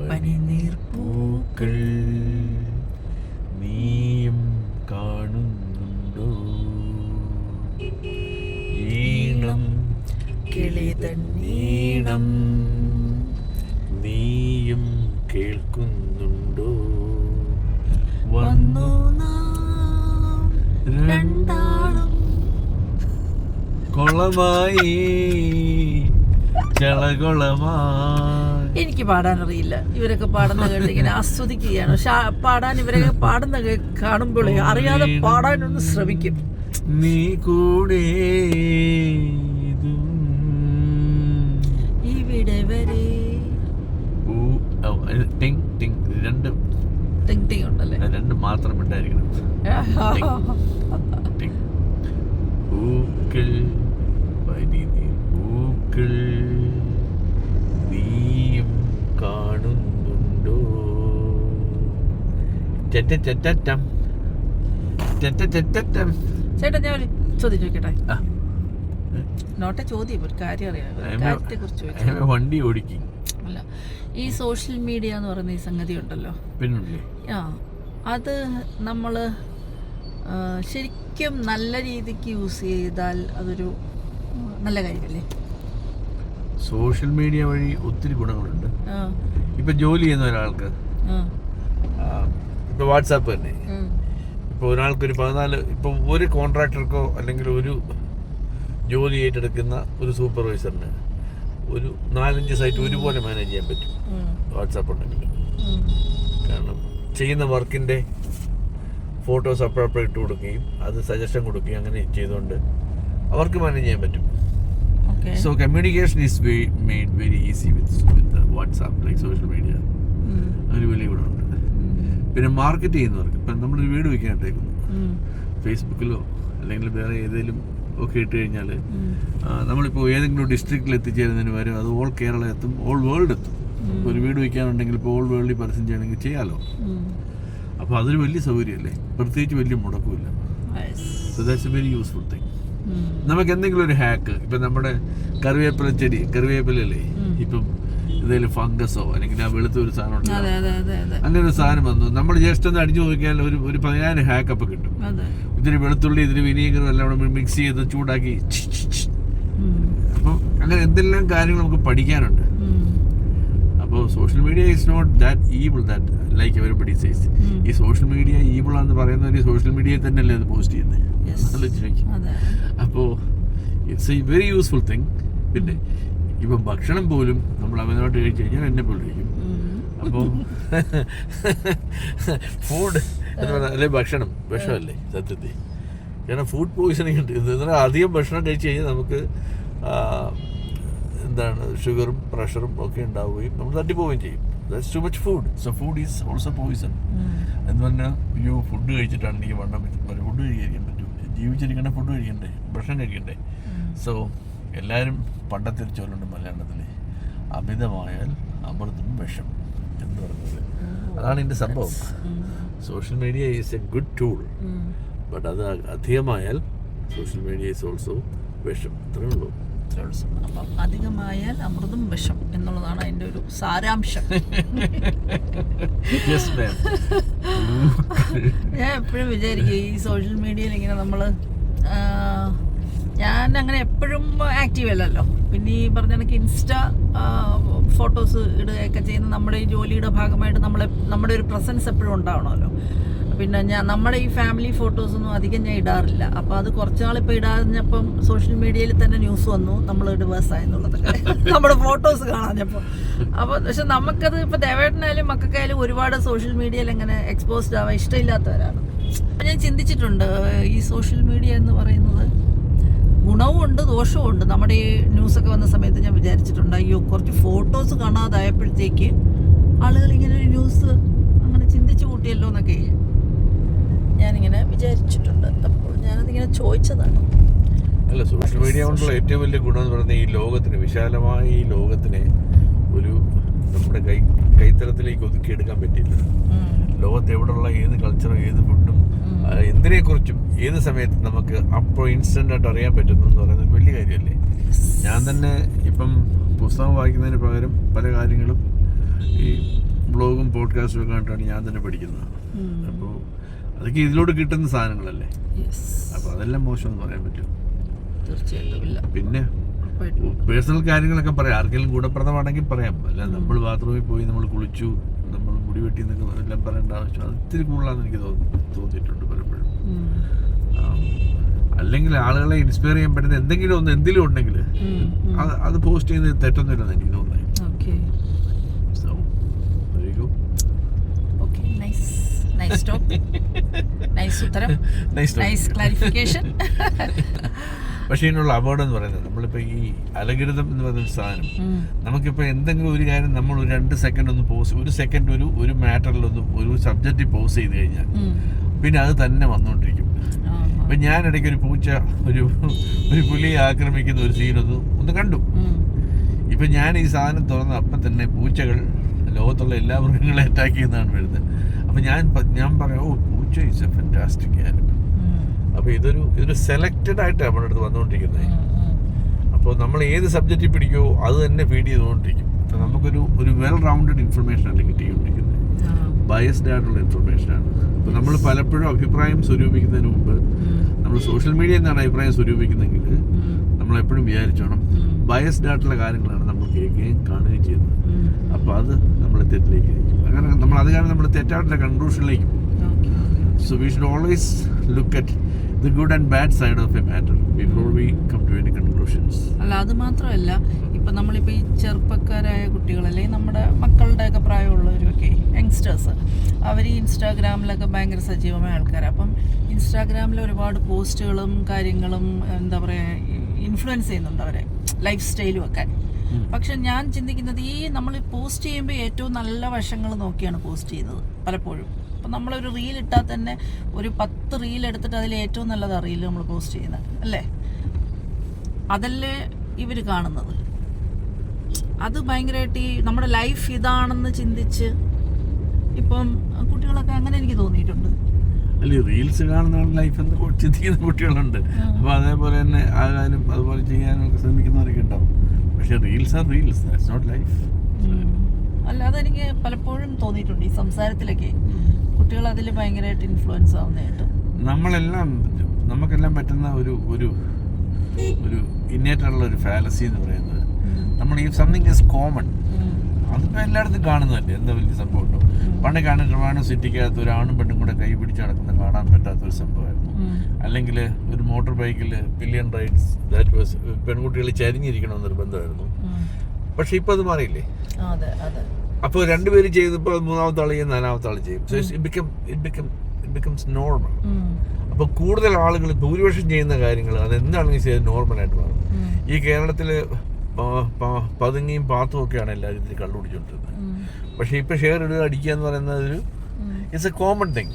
പനിനീർ പൂക്കൾ നീയും കാണുന്നുണ്ടോ? ഈണം കിളി നീയും കേൾക്കുന്നുണ്ടോ? വന്നു കൊളമായി ചളകൊളമായി എനിക്ക് പാടാൻ അറിയില്ല ഇവരൊക്കെ പാടുന്ന കേട്ട് ഇങ്ങനെ ആസ്വദിക്കുകയാണ്. പക്ഷെ പാടാൻ ഇവരൊക്കെ പാടുന്ന കാണുമ്പോഴേ അറിയാതെ പാടാനൊന്ന് ശ്രമിക്കും. നീ കൂടെ ഇവിടെ വരെ. ടിങ് ടിങ് രണ്ട് ടിങ് ടിങ് ഉണ്ടല്ലേ? രണ്ട് മാത്രം ഉണ്ടായിരിക്കണം. ടിങ് ചേട്ടാ ഞാൻ ഒരു ചോദ്യം ചോദിക്കട്ടെ. നോട്ടെ ചോദ്യം ഒരു കാര്യം അറിയാം വണ്ടി ഓടിക്കും. അല്ല ഈ സോഷ്യൽ മീഡിയ എന്ന് പറയുന്ന ഈ സംഗതി ഉണ്ടല്ലോ. ആ അത് നമ്മൾ ശരിക്കും നല്ല രീതിക്ക് യൂസ് ചെയ്താൽ അതൊരു നല്ല കാര്യമല്ലേ? സോഷ്യൽ മീഡിയ വഴി ഒത്തിരി ഗുണങ്ങളുണ്ട്. ഇപ്പൊ ജോലി ചെയ്യുന്ന ഒരാൾക്ക് ഇപ്പൊ വാട്സാപ്പ് തന്നെ. ഇപ്പോൾ ഒരാൾക്ക് ഒരു പതിനാല് ഇപ്പോൾ ഒരു കോൺട്രാക്ടർക്കോ അല്ലെങ്കിൽ ഒരു ജോലി ഏറ്റെടുക്കുന്ന ഒരു സൂപ്പർവൈസറിന് ഒരു നാലഞ്ച് സൈറ്റ് ഒരുപോലെ മാനേജ് ചെയ്യാൻ പറ്റും. വാട്സാപ്പ് ഉണ്ടെങ്കിൽ. കാരണം ചെയ്യുന്ന വർക്കിന്റെ ഫോട്ടോസ് അപ്പഴപ്പഴം ഇട്ട് കൊടുക്കുകയും അത് സജഷൻ കൊടുക്കുകയും അങ്ങനെ ചെയ്തുകൊണ്ട് അവർക്ക് മാനേജ് ചെയ്യാൻ പറ്റും. So communication is made very easy with with WhatsApp like social media ഒരു വലിയ ഗുണമുണ്ട്. പിന്നെ മാർക്കറ്റ് ചെയ്യുന്നവർക്ക്. ഇപ്പം നമ്മളൊരു വീട് വയ്ക്കാനായിട്ടേക്കുന്നു ഫേസ്ബുക്കിലോ അല്ലെങ്കിൽ വേറെ ഏതെങ്കിലും ഒക്കെ ഇട്ട് കഴിഞ്ഞാൽ നമ്മളിപ്പോൾ ഏതെങ്കിലും ഡിസ്ട്രിക്റ്റിൽ എത്തിച്ചേരുന്നതിന് വരെ അത് ഓൾ കേരള എത്തും. ഓൾ വേൾഡ് എത്തും ഒരു വീട് വയ്ക്കാനുണ്ടെങ്കിൽ ഇപ്പോൾ ഓൾ വേൾഡിൽ പരസ്യം ചെയ്യണമെങ്കിൽ ചെയ്യാമല്ലോ. അപ്പോൾ അതൊരു വലിയ സൗകര്യമല്ലേ? പ്രത്യേകിച്ച് വലിയ മുടക്കമില്ല. So that's a very useful thing നമുക്ക് എന്തെങ്കിലും ഒരു ഹാക്ക് ഇപ്പം നമ്മുടെ കറിവേപ്പില ചെടി കറിവേപ്പിലല്ലേ. ഇപ്പം എന്തെങ്കിലും ഫംഗസോ അല്ലെങ്കിൽ ആ വെളുത്ത ഒരു സാധനം ഉണ്ടല്ലോ. അങ്ങനെ ഒരു സാധനം വന്നു. നമ്മൾ ജസ്റ്റ് ഒന്ന് അടിച്ചു നോക്കിയാൽ ഒരു ഒരു പതിനായിരം ഹാക്കപ്പ് കിട്ടും. ഇതിന് വെളുത്തുള്ളി ഇതിന് വിനീഗറും എല്ലാം കൂടെ മിക്സ് ചെയ്ത് ചൂടാക്കി അപ്പം അങ്ങനെ എന്തെല്ലാം കാര്യങ്ങൾ നമുക്ക് പഠിക്കാനുണ്ട്. അപ്പോൾ social media is not that evil that like everybody says. ഈ സോഷ്യൽ മീഡിയ ഈവിൾ ആണെന്ന് പറയുന്നവർ സോഷ്യൽ മീഡിയയിൽ തന്നെയല്ലേ അത് പോസ്റ്റ് ചെയ്യുന്നത്. ആലോചിച്ച് നോക്കി അപ്പോൾ it's a very useful thing പിന്നെ ഇപ്പം ഭക്ഷണം പോലും നമ്മൾ അവനോട്ട് കഴിച്ചു കഴിഞ്ഞാൽ എന്നെ പോലെ കഴിക്കും. അപ്പം ഫുഡ് എന്ന് പറഞ്ഞാൽ അല്ലെ ഭക്ഷണം വിഷമല്ലേ സത്യത്തിൽ. കാരണം ഫുഡ് പോയിസണിങ് ഉണ്ട്. എന്ന് പറഞ്ഞാൽ അധികം ഭക്ഷണം കഴിച്ചു കഴിഞ്ഞാൽ നമുക്ക് എന്താണ് ഷുഗറും പ്രഷറും ഒക്കെ ഉണ്ടാവുകയും നമ്മൾ തട്ടിപ്പോവുകയും ചെയ്യും. That's too much food so food is also poison. എന്ന് പറഞ്ഞാൽ അയ്യോ ഫുഡ് കഴിച്ചിട്ടാണ് എനിക്ക് വണ്ണം ഫുഡ് കഴിക്കാൻ പറ്റും. ജീവിച്ചിരിക്കണ ഫുഡ് കഴിക്കണ്ടേ ഭക്ഷണം കഴിക്കണ്ടേ. സോ എല്ലാവരും പണ്ടത്തെ ചൊല്ലുണ്ട് മലയാളത്തിൽ അമിതമായാൽ അമൃതും വിഷം എന്ന് പറഞ്ഞത്. അതാണ് ഇതിന്റെ സംഭവം. Social media is a good tool. But അത് അധികമായാൽ സോഷ്യൽ മീഡിയ ഈസ് ഓൾസോ വിഷം. അത്രേ ഉള്ളൂ. അപ്പം അധികമായാൽ അമൃതും വിഷം എന്നുള്ളതാണ് അതിന്റെ ഒരു സാരാംശം. ഞാൻ എപ്പോഴും വിചാരിക്കും ഈ സോഷ്യൽ മീഡിയയിൽ ഇങ്ങനെ നമ്മൾ ഞാൻ അങ്ങനെ എപ്പോഴും ആക്റ്റീവ് അല്ലല്ലോ. പിന്നെ ഈ പറഞ്ഞ കണക്ക് ഇൻസ്റ്റ ഫോട്ടോസ് ഇടുകയൊക്കെ ചെയ്യുന്ന നമ്മുടെ ഈ ജോലിയുടെ ഭാഗമായിട്ട് നമ്മളെ നമ്മുടെ ഒരു പ്രസൻസ് എപ്പോഴും ഉണ്ടാവണമല്ലോ. പിന്നെ ഞാൻ നമ്മുടെ ഈ ഫാമിലി ഫോട്ടോസൊന്നും അധികം ഞാൻ ഇടാറില്ല. അപ്പോൾ അത് കുറച്ച് നാളിപ്പോൾ ഇടാഞ്ഞപ്പം സോഷ്യൽ മീഡിയയിൽ തന്നെ ന്യൂസ് വന്നു. നമ്മൾ ഡിവേഴ്സ് ആയെന്നുള്ളതൊക്കെ നമ്മുടെ ഫോട്ടോസ് കാണാഞ്ഞപ്പോൾ അപ്പോൾ പക്ഷെ നമുക്കത് ഇപ്പോൾ ദേവേട്ടനായാലും മക്കൾക്കായാലും ഒരുപാട് സോഷ്യൽ മീഡിയയിൽ അങ്ങനെ എക്സ്പോസ്ഡ് ആവാൻ ഇഷ്ടമില്ലാത്തവരാണ്. അപ്പം ഞാൻ ചിന്തിച്ചിട്ടുണ്ട് ഈ സോഷ്യൽ മീഡിയ എന്ന് പറയുന്നത് ഗുണവും ഉണ്ട് ദോഷവും ഉണ്ട് നമ്മുടെ ഈ ന്യൂസൊക്കെ വന്ന സമയത്ത് ഞാൻ വിചാരിച്ചിട്ടുണ്ട് അയ്യോ കുറച്ച് ഫോട്ടോസ് കാണാതായപ്പോഴത്തേക്ക് ആളുകൾ ഇങ്ങനെ ഒരു ന്യൂസ് അങ്ങനെ ചിന്തിച്ചു കൂട്ടിയല്ലോ എന്നൊക്കെ ഞാനിങ്ങനെ വിചാരിച്ചിട്ടുണ്ട്. അപ്പോൾ ഞാനതിങ്ങനെ ചോദിച്ചതാണ്. അല്ല സോഷ്യൽ മീഡിയ കൊണ്ടുള്ള ഏറ്റവും വലിയ ഗുണം എന്ന് പറയുന്നത് ഈ ലോകത്തിന് വിശാലമായ ഈ ലോകത്തിനെ ഒരു നമ്മുടെ കൈ കൈത്തലത്തിലേക്ക് ഒതുക്കിയെടുക്കാൻ പറ്റില്ല ലോകത്ത് എവിടെയുള്ള ഏത് കൾച്ചറും ഏത് ഫുഡും. എന്തിനെക്കുറിച്ചും ഏത് സമയത്ത് നമുക്ക് അപ്പോൾ ഇൻസ്റ്റന്റ് ആയിട്ട് അറിയാൻ പറ്റുന്നു എന്ന് പറയുന്നത് വലിയ കാര്യമല്ലേ? ഞാൻ തന്നെ ഇപ്പം പുസ്തകം വായിക്കുന്നതിന് പകരം പല കാര്യങ്ങളും ഈ ബ്ലോഗും പോഡ്കാസ്റ്റും ഒക്കെ കണ്ടാണ് ഞാൻ തന്നെ പഠിക്കുന്നത്. അപ്പോൾ അതൊക്കെ ഇതിലൂടെ കിട്ടുന്ന സാധനങ്ങളല്ലേ? അപ്പോൾ അതെല്ലാം മോശമെന്ന് പറയാൻ പറ്റും തീർച്ചയായിട്ടും പിന്നെ പേഴ്സണൽ കാര്യങ്ങളൊക്കെ പറയാം. ആർക്കെങ്കിലും ഗുണപ്രദമാണെങ്കിൽ പറയാം. അല്ല നമ്മൾ ബാത്റൂമിൽ പോയി നമ്മൾ കുളിച്ചു മുടി വെട്ടി നിൽക്കുന്ന എല്ലാം പറയേണ്ട ആവശ്യം അത് ഇത്തിരി കൂടുതലാണെന്ന് എനിക്ക് തോന്നി തോന്നിയിട്ടുണ്ട് പലപ്പോഴും. അല്ലെങ്കിൽ ആളുകളെ ഇൻസ്പയർ ചെയ്യാൻ പറ്റുന്ന എന്തെങ്കിലും ഒന്ന് എന്തെങ്കിലും ഉണ്ടെങ്കിൽ. അത് പോസ്റ്റ് ചെയ്യുന്നത് തെറ്റൊന്നുമില്ലെന്ന് എനിക്ക് തോന്നുന്നത്. നൈസ് നൈസ് ടോക്ക് നൈസ് ഉത്തരം. നൈസ് ക്ലാരിഫിക്കേഷൻ പക്ഷേ ഇതിനുള്ള അപകടം എന്ന് പറയുന്നത് നമ്മളിപ്പോൾ ഈ അലകൃതം എന്ന് പറയുന്ന സാധനം. നമുക്കിപ്പോൾ എന്തെങ്കിലും ഒരു കാര്യം നമ്മൾ ഒരു രണ്ട് സെക്കൻഡ് ഒന്ന് പോസ് ഒരു സെക്കൻഡ് ഒരു ഒരു മാറ്ററിൽ ഒന്ന് ഒരു സബ്ജക്റ്റ് പോസ് ചെയ്ത് കഴിഞ്ഞാൽ പിന്നെ അത് തന്നെ വന്നുകൊണ്ടിരിക്കും ഇപ്പം ഞാൻ ഇടയ്ക്ക് ഒരു പൂച്ച ഒരു ഒരു പുലിയെ ആക്രമിക്കുന്ന ഒരു സീനൊന്ന് ഒന്ന് കണ്ടു. ഇപ്പം ഞാൻ ഈ സാധനം തുറന്ന അപ്പം തന്നെ പൂച്ചകൾ ലോകത്തുള്ള എല്ലാ മൃഗങ്ങളെ അറ്റാക്ക് ചെയ്യുന്നതാണ് വരുന്നത്. അപ്പം ഞാൻ ഞാൻ പറയാം ഓ പൂച്ച ഇസ് എ ഫാന്റാസ്റ്റിക് ആനിമൽ അപ്പോൾ ഇതൊരു ഇതൊരു സെലക്റ്റഡ് ആയിട്ട് നമ്മുടെ അടുത്ത് വന്നുകൊണ്ടിരിക്കുന്നത് അപ്പോൾ നമ്മൾ ഏത് സബ്ജക്റ്റിൽ പിടിക്കുമോ അത് തന്നെ ഫീഡ് ചെയ്തുകൊണ്ടിരിക്കും. അപ്പോൾ നമുക്കൊരു ഒരു വെൽ റൗണ്ടഡ് ഇൻഫർമേഷൻ ആണ് കിട്ടിക്കൊണ്ടിരിക്കുന്നത്. ബയസ്ഡ് ആയിട്ടുള്ള ഇൻഫർമേഷനാണ് അപ്പോൾ നമ്മൾ പലപ്പോഴും അഭിപ്രായം സ്വരൂപിക്കുന്നതിന് മുമ്പ് നമ്മൾ സോഷ്യൽ മീഡിയയിൽ നിന്നാണ് അഭിപ്രായം സ്വരൂപിക്കുന്നെങ്കിൽ നമ്മളെപ്പോഴും വിചാരിച്ചോണം ബയസ്ഡ് ആയിട്ടുള്ള കാര്യങ്ങളാണ് നമ്മൾ കേൾക്കുകയും കാണുകയും ചെയ്യുന്നത്. അപ്പോൾ അത് നമ്മളെ തെറ്റിലേക്ക് അങ്ങനെ നമ്മൾ അത് കാരണം നമ്മൾ തെറ്റായിട്ടുള്ള കൺക്ലൂഷനിലേക്ക് പോകും. So we should always look at the good and bad side of a matter before we come to any conclusions. അല്ല അത് മാത്രമല്ല ഇപ്പൊ നമ്മളിപ്പോ ഈ ചെറുപ്പക്കാരായ കുട്ടികൾ അല്ലെങ്കിൽ നമ്മുടെ മക്കളുടെ ഒക്കെ പ്രായമുള്ളവരൊക്കെ യങ്സ്റ്റേഴ്സ് അവർ ഈ ഇൻസ്റ്റാഗ്രാമിലൊക്കെ ഭയങ്കര സജീവമായ ആൾക്കാരാണ് അപ്പം ഇൻസ്റ്റാഗ്രാമിൽ ഒരുപാട് പോസ്റ്റുകളും കാര്യങ്ങളും എന്താ പറയുക ഇൻഫ്ലുവൻസ് ചെയ്യുന്നുണ്ട് അവരെ ലൈഫ് സ്റ്റൈലും ഒക്കെ. പക്ഷെ ഞാൻ ചിന്തിക്കുന്നത് ഈ നമ്മൾ പോസ്റ്റ് ചെയ്യുമ്പോൾ ഏറ്റവും നല്ല വശങ്ങൾ നോക്കിയാണ് പോസ്റ്റ് ചെയ്യുന്നത് പലപ്പോഴും. അപ്പം നമ്മളൊരു റീൽ ഇട്ടാൽ തന്നെ ഒരു പത്ത് റീൽ എടുത്തിട്ട് അതിൽ ഏറ്റവും നല്ലത് റീൽ നമ്മൾ പോസ്റ്റ് ചെയ്യുന്നത് അല്ലേ? അതല്ലേ ഇവർ കാണുന്നത്. അത് ഭയങ്കരമായിട്ട് ഈ നമ്മുടെ ലൈഫ് ഇതാണെന്ന് ചിന്തിച്ച് ഇപ്പം കുട്ടികളൊക്കെ അങ്ങനെ എനിക്ക് തോന്നിയിട്ടുണ്ട്. അല്ല റീൽസ് കാണുന്ന ലൈഫ് എന്ന് ചിന്തിക്കുന്ന കുട്ടികളുണ്ട്. അപ്പോൾ അതേപോലെ തന്നെ ആകാനും അതുപോലെ ചെയ്യാനും ഒക്കെ ശ്രമിക്കുന്നവരൊക്കെ ഉണ്ടാവും. പക്ഷേ reels are reels that's not life അല്ലാതെ എനിക്ക് പലപ്പോഴും തോന്നിയിട്ടുണ്ട് ഈ സംസാരത്തിലൊക്കെ. കുട്ടികൾ അതിൽ ഭയങ്കരമായിട്ട് ഇൻഫ്ലുവൻസ് ആവുന്നതായിട്ട്. നമ്മളെല്ലാം നമുക്കെല്ലാം പറ്റുന്ന ഒരു ഒരു ഒരു ഇന്നേറ്റുള്ള ഒരു ഫാലസി എന്ന് പറയുന്നത് നമ്മൾ ഈ സംതിങ് ഇസ് കോമൺ അതിപ്പോൾ എല്ലായിടത്തും കാണുന്നതല്ലേ? എന്താ വലിയ സംഭവം ഉണ്ടോ? പണ്ട് കാണാൻ ട്രിവാണോ സിറ്റിക്കകത്ത് ഒരു ആണും പെണ്ണും കൂടെ കൈ പിടിച്ച് നടക്കുന്ന കാണാൻ പറ്റാത്ത ഒരു സംഭവമായിരുന്നു അല്ലെങ്കിൽ ഒരു മോട്ടോർ ബൈക്കിൽ പില്യൺ റൈഡ്സ് ദാറ്റ് വാസ് പെൺകുട്ടികൾ ചരിഞ്ഞിരിക്കണം നിർബന്ധമായിരുന്നു പക്ഷെ ഇപ്പം അത് മാറിയില്ലേ? അപ്പോൾ രണ്ടുപേരും ചെയ്തപ്പോൾ മൂന്നാമത്തെ ആൾ ചെയ്യും നാലാമത്തെ ആൾ ചെയ്യും. So it become it become it becomes normal അപ്പോൾ കൂടുതൽ ആളുകൾ ഭൂരിപക്ഷം ചെയ്യുന്ന കാര്യങ്ങൾ അത് എന്താണെങ്കിലും ചെയ്ത് നോർമലായിട്ട് മാറും. ഈ കേരളത്തിൽ പതുങ്ങിയും പാത്തും ഒക്കെയാണ് എല്ലാവരും ഇതിൽ കണ്ടുപിടിച്ചുകൊണ്ടിരുന്നത് പക്ഷേ ഇപ്പോൾ ഷെയർ ഇടുക അടിക്കുക എന്ന് പറയുന്നത് ഒരു ഇറ്റ്സ് എ കോമൺ തിങ്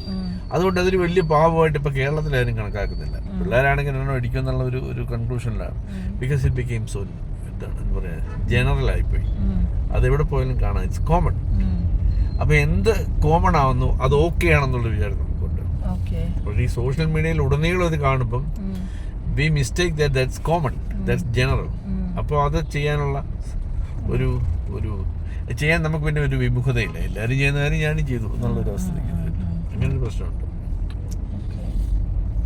അതുകൊണ്ട് അതൊരു വലിയ പാവമായിട്ട് ഇപ്പൊ കേരളത്തിലാരും കണക്കാക്കുന്നില്ല. പിള്ളേരാണെങ്കിൽ എന്നോ അടിക്കും എന്നുള്ള ഒരു ഒരു കൺക്ലൂഷനിലാണ് ബിക്കോസ് ഇറ്റ് ബിക്കെയിം സോ എന്താ പറയുക ജനറൽ അതെവിടെ അത് എവിടെ പോയാലും കാണാം. ഇറ്റ്സ് കോമൺ അപ്പൊ എന്ത് കോമൺ ആവുന്നു അത് ഓക്കെ ആണെന്നുള്ള വിചാരം നമുക്കുണ്ട്. അപ്പോൾ ഈ സോഷ്യൽ മീഡിയയിൽ ഉടനീളം ഇത് കാണുമ്പം we mistake that that's common that's general അപ്പോൾ അത് ചെയ്യാനുള്ള ഒരു ഒരു ചെയ്യാൻ നമുക്ക് പിന്നെ ഒരു വിമുഖതയില്ല. എല്ലാവരും ചെയ്യുന്ന കാര്യം ഞാനും ചെയ്തു എന്നുള്ളൊരു അവസ്ഥയ്ക്ക്. അങ്ങനെ ഒരു പ്രശ്നമുണ്ട്.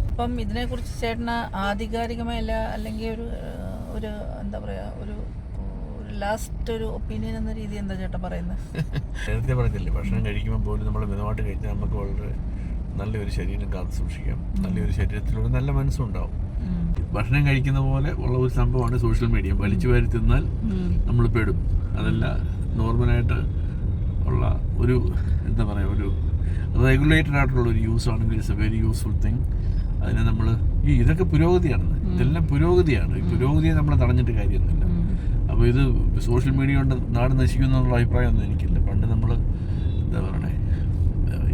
അപ്പം ഇതിനെക്കുറിച്ച് ചേട്ടന് ആധികാരികമായ അല്ലെങ്കിൽ ഒരു ഒരു എന്താ പറയാ ഒരു ലാസ്റ്റ് ഒരു ഒപ്പീനിയൻ എന്ന രീതി എന്താ ചേട്ടാ പറയുന്നത് നേരത്തെ പറഞ്ഞില്ലേ ഭക്ഷണം കഴിക്കുമ്പോൾ പോലും നമ്മൾ മിതമായിട്ട് കഴിച്ചാൽ നമുക്ക് വളരെ നല്ലൊരു ശരീരം കാത്തു സൂക്ഷിക്കാം. നല്ലൊരു ശരീരത്തിലൂടെ നല്ല മനസ്സും ഉണ്ടാവും ഭക്ഷണം കഴിക്കുന്ന പോലെ ഉള്ള ഒരു സംഭവമാണ് സോഷ്യൽ മീഡിയ വലിച്ചു വാരി തിന്നാൽ നമ്മൾ പെടും. അതല്ല നോർമലായിട്ട് ഉള്ള ഒരു എന്താ പറയുക ഒരു റെഗുലേറ്റഡ് ആയിട്ടുള്ള ഒരു യൂസ് ആണെങ്കിൽ it's a very useful thing അതിനെ നമ്മൾ ഈ ഇതൊക്കെ പുരോഗതിയാണ് ഇതെല്ലാം പുരോഗതിയാണ്. ഈ പുരോഗതിയെ നമ്മൾ തടഞ്ഞിട്ട് കാര്യമൊന്നുമില്ല. അപ്പോൾ ഇത് സോഷ്യൽ മീഡിയ കൊണ്ട് നാട് നശിക്കുന്നു എന്നുള്ള അഭിപ്രായമൊന്നും എനിക്കില്ല. പണ്ട് നമ്മൾ എന്താ പറയണേ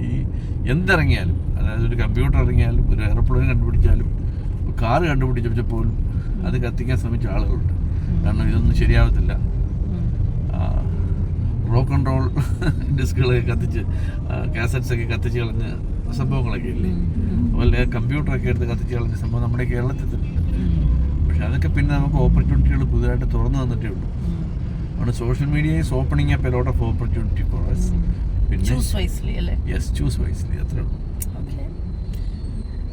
ഈ എന്തിറങ്ങിയാലും അതായത് ഒരു കമ്പ്യൂട്ടർ ഇറങ്ങിയാലും ഒരു എയർപ്ലെയിൻ കണ്ടുപിടിച്ചാലും കാറ് കണ്ടുപിടിച്ചപ്പോൾ പോലും അത് കത്തിക്കാൻ ശ്രമിച്ച ആളുകളുണ്ട്. കാരണം ഇതൊന്നും ശരിയാവത്തില്ല. റോക്ക് ആൻഡ് റോൾ ഡിസ്കുകളൊക്കെ കത്തിച്ച് കാസറ്റ്സൊക്കെ കത്തിച്ച് കളഞ്ഞ സംഭവങ്ങളൊക്കെ ഇല്ലേ? അതുപോലെ കമ്പ്യൂട്ടറൊക്കെ എടുത്ത് കത്തിച്ച് കളഞ്ഞ സംഭവം നമ്മുടെ കേരളത്തിൽ തന്നെ പക്ഷെ അതൊക്കെ പിന്നെ നമുക്ക് ഓപ്പർച്യൂണിറ്റികൾ പുതുതായിട്ട് തുറന്നു തന്നിട്ടേ ഉള്ളൂ. അതുകൊണ്ട് social media is opening up a lot of opportunity for us. പിന്നെ ചൂസ് വൈസ്ലി അല്ലേ? യെസ് ചൂസ് വൈസ്ലി അത്രേ ഉള്ളൂ.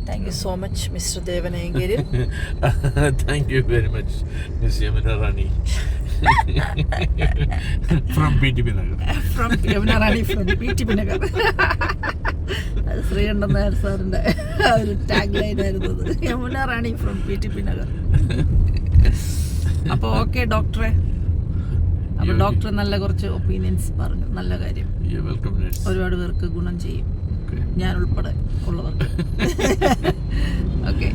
Thank you so much mister ദേവനേങ്കരും thank you very much miss Yamuna Rani from P T P Nagar from Yamuna Rani from P T P Nagar Sreekantan Nair സാറിന്റെ ഒരു tag line ആയിരുന്നു അത്. Yamuna Rani from P T P Nagar. അപ്പോൾ okay ഡോക്ടറെ അപ്പോൾ doctor നല്ല കുറച്ച് opinions പറഞ്ഞു. നല്ല കാര്യം. ഒരുപാട് പേർക്ക് ഗുണം ചെയ്യും. ഞാൻ ഉൾപ്പെടെ ഉള്ളവർക്ക്. ഓക്കെ